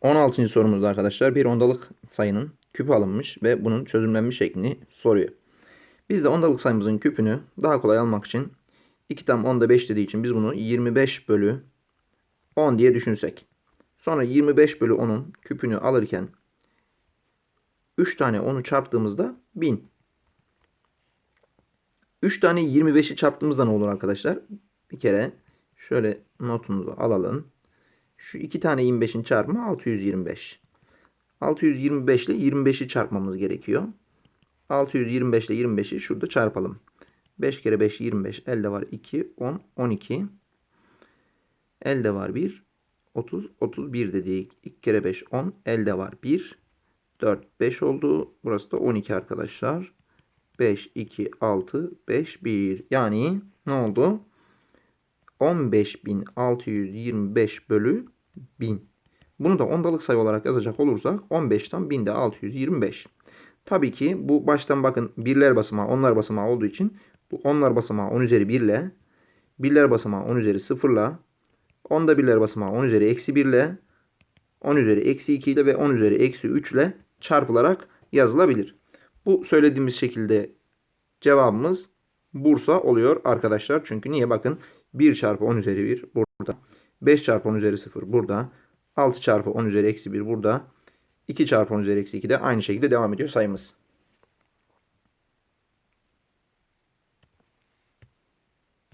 16. sorumuzda arkadaşlar bir ondalık sayının küpü alınmış ve bunun çözümlenmiş şeklini soruyor. Biz de ondalık sayımızın küpünü daha kolay almak için 2 tam 10'da 5 dediği için biz bunu 25 bölü 10 diye düşünsek. Sonra 25 bölü 10'un küpünü alırken 3 tane 10'u çarptığımızda 1000. 3 tane 25'i çarptığımızda ne olur arkadaşlar? Bir kere şöyle notumuzu alalım. Şu iki tane 25'in çarpımı 625. 625 ile 25'i çarpmamız gerekiyor. 625 ile 25'i şurada çarpalım. 5 kere 5 25. Elde var 2, 10, 12. Elde var 1, 30, 31 dedik. 2 kere 5 10. Elde var 1, 4, 5 oldu. Burası da 12 arkadaşlar. 5, 2, 6, 5, 1. Yani ne oldu? 15.625 bölü 1000. Bunu da ondalık sayı olarak yazacak olursak 15'ten 1000'de 625. Tabii ki bu baştan bakın birler basamağı onlar basamağı olduğu için bu onlar basamağı 10 üzeri 1 ile birler basamağı 10 üzeri 0 ile onda birler basamağı 10 üzeri eksi 1 ile 10 üzeri eksi 2 ile ve 10 üzeri eksi 3 ile çarpılarak yazılabilir. Bu söylediğimiz şekilde cevabımız Bursa oluyor arkadaşlar. Çünkü niye bakın 1 çarpı 10 üzeri 1 burada. 5 çarpı 10 üzeri 0 burada. 6 çarpı 10 üzeri eksi 1 burada. 2 çarpı 10 üzeri eksi 2 de aynı şekilde devam ediyor sayımız.